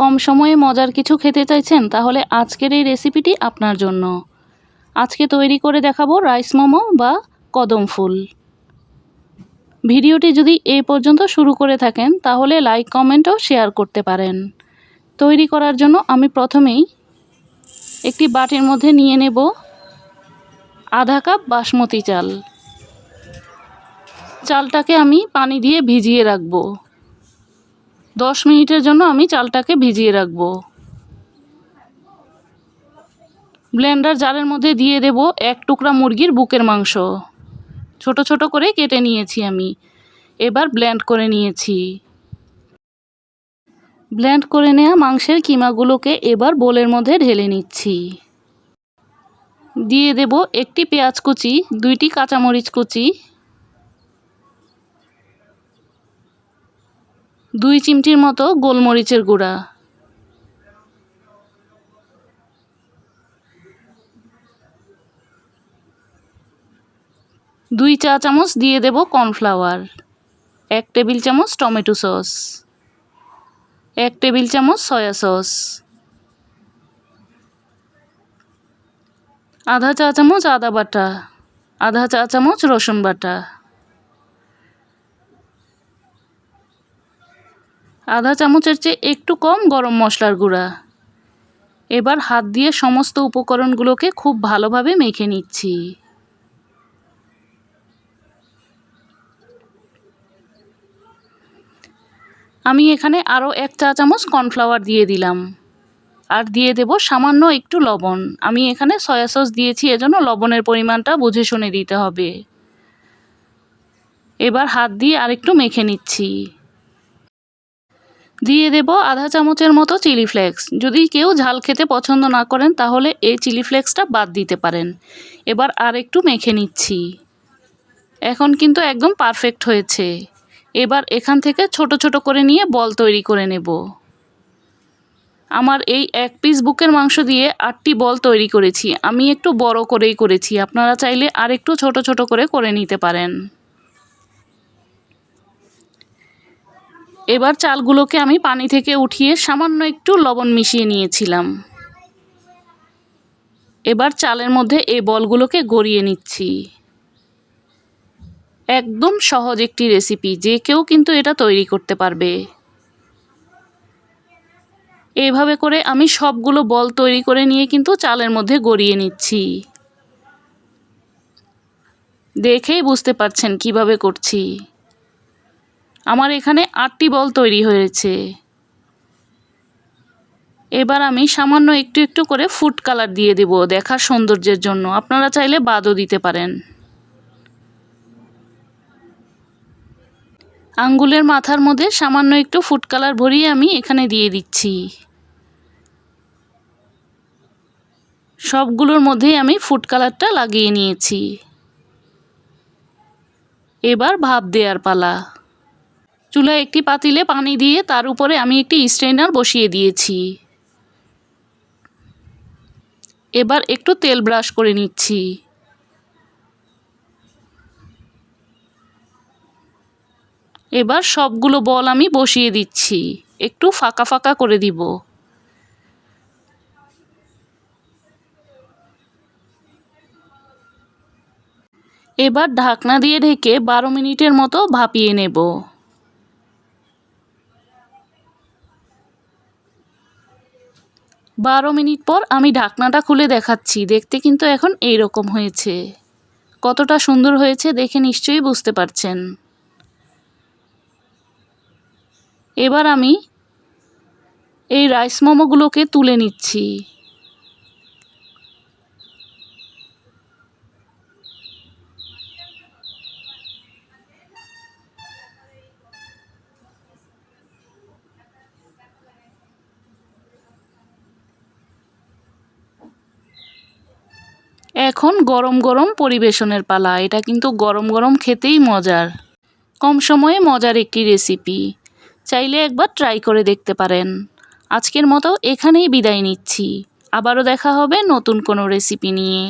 কম সময়ে মজার কিছু খেতে চাইছেন, তাহলে আজকের এই রেসিপিটি আপনার জন্য। আজকে তৈরি করে দেখাবো রাইস মোমো বা কদম ফুল। ভিডিওটি যদি এ পর্যন্ত শুরু করে থাকেন, তাহলে লাইক কমেন্টও শেয়ার করতে পারেন। তৈরি করার জন্য আমি প্রথমেই একটি বাটির মধ্যে নিয়ে নেব আধা কাপ বাসমতি চাল। চালটাকে আমি পানি দিয়ে ভিজিয়ে রাখব। দশ মিনিটের জন্য আমি চালটাকে ভিজিয়ে রাখব। ব্লেন্ডার জারের মধ্যে দিয়ে দেব এক টুকরা মুরগির বুকের মাংস। ছোট ছোট করে কেটে নিয়েছি আমি। এবার ব্লেন্ড করে নিয়েছি। ব্লেন্ড করে নেওয়া মাংসের কিমাগুলোকে এবার বোলের মধ্যে ঢেলে নিচ্ছি। দিয়ে দেব একটি পেঁয়াজ কুচি, দুইটি কাঁচামরিচ কুচি দুই চিমটির মতো গোলমরিচের গুঁড়া। দুই চা চামচ দিয়ে দেব কর্নফ্লাওয়ার। এক টেবিল চামচ টমেটো সস। এক টেবিল চামচ সয়া সস। আধা চা চামচ আদা বাটা। আধা চা চামচ রসুন বাটা। আধা চামচের চেয়ে একটু কম গরম মশলার গুঁড়া। এবার হাত দিয়ে সমস্ত উপকরণগুলোকে খুব ভালোভাবে মেখে নিচ্ছি। আমি এখানে আরও এক চা চামচ কর্নফ্লাওয়ার দিয়ে দিলাম। আর দিয়ে দেব সামান্য একটু লবণ। আমি এখানে সয়া সস দিয়েছি, এজন্য লবণের পরিমাণটা বুঝে শুনে দিতে হবে। এবার হাত দিয়ে আরেকটু মেখে নিচ্ছি। দিয়ে দেব আধা চামচের মতো চিলি ফ্লেক্স। যদি কেউ ঝাল খেতে পছন্দ না করেন, তাহলে এই চিলি ফ্লেক্সটা বাদ দিতে পারেন। এবার আর একটু মেখে নিচ্ছি। এখন কিন্তু একদম পারফেক্ট হয়েছে। এবার এখান থেকে ছোট ছোট করে নিয়ে বল তৈরি করে নেব। আমার এই এক পিস বুকের মাংস দিয়ে আটটি বল তৈরি করেছি। আমি একটু বড় করেই করেছি। আপনারা চাইলে আর একটু ছোট ছোট করে করে নিতে পারেন। এবার চালগুলোকে আমি পানি থেকে উঠিয়ে সামান্য একটু লবণ মিশিয়ে নিয়েছিলাম। এবার চালের মধ্যে এই বলগুলোকে গড়িয়ে নিচ্ছি। একদম সহজ একটি রেসিপি, যে কেউ কিন্তু এটা তৈরি করতে পারবে। এইভাবে করে আমি সবগুলো বল তৈরি করে নিয়ে কিন্তু চালের মধ্যে গড়িয়ে নিচ্ছি। দেখেই বুঝতে পারছেন কীভাবে করছি। আমার এখানে আটটি বল তৈরি হয়েছে। এবার আমি সামান্য একটু একটু করে ফুড কালার দিয়ে দেব দেখার সৌন্দর্যের জন্য। আপনারা চাইলে বাদও দিতে পারেন। আঙ্গুলের মাথার মধ্যে সামান্য একটু ফুড কালার ভরিয়ে আমি এখানে দিয়ে দিচ্ছি। সবগুলোর মধ্যেই আমি ফুড কালারটা লাগিয়ে নিয়েছি। এবার ভাব দেওয়ার পালা। চুলায় একটি পাতিলে পানি দিয়ে তার উপরে আমি একটি স্ট্রেনার বসিয়ে দিয়েছি। এবার একটু তেল ব্রাশ করে নিচ্ছি। এবার সবগুলো বল আমি বসিয়ে দিচ্ছি। একটু ফাঁকা ফাঁকা করে দিব। এবার ঢাকনা দিয়ে ঢেকে বারো মিনিটের মতো ভাপিয়ে নেব। বারো মিনিট পর আমি ঢাকনাটা খুলে দেখাচ্ছি। দেখতে কিন্তু এখন এই রকম হয়েছে। কতটা সুন্দর হয়েছে দেখে নিশ্চয়ই বুঝতে পারছেন। এবার আমি এই রাইস মোমোগুলোকে তুলে নিচ্ছি। এখন গরম গরম পরিবেশনের পালা। এটা কিন্তু গরম গরম খেতেই মজার। কম সময়ে মজার একটি রেসিপি চাইলে একবার ট্রাই করে দেখতে পারেন। আজকের মতো এখানেই বিদায় নিচ্ছি। আবারও দেখা হবে নতুন কোনো রেসিপি নিয়ে।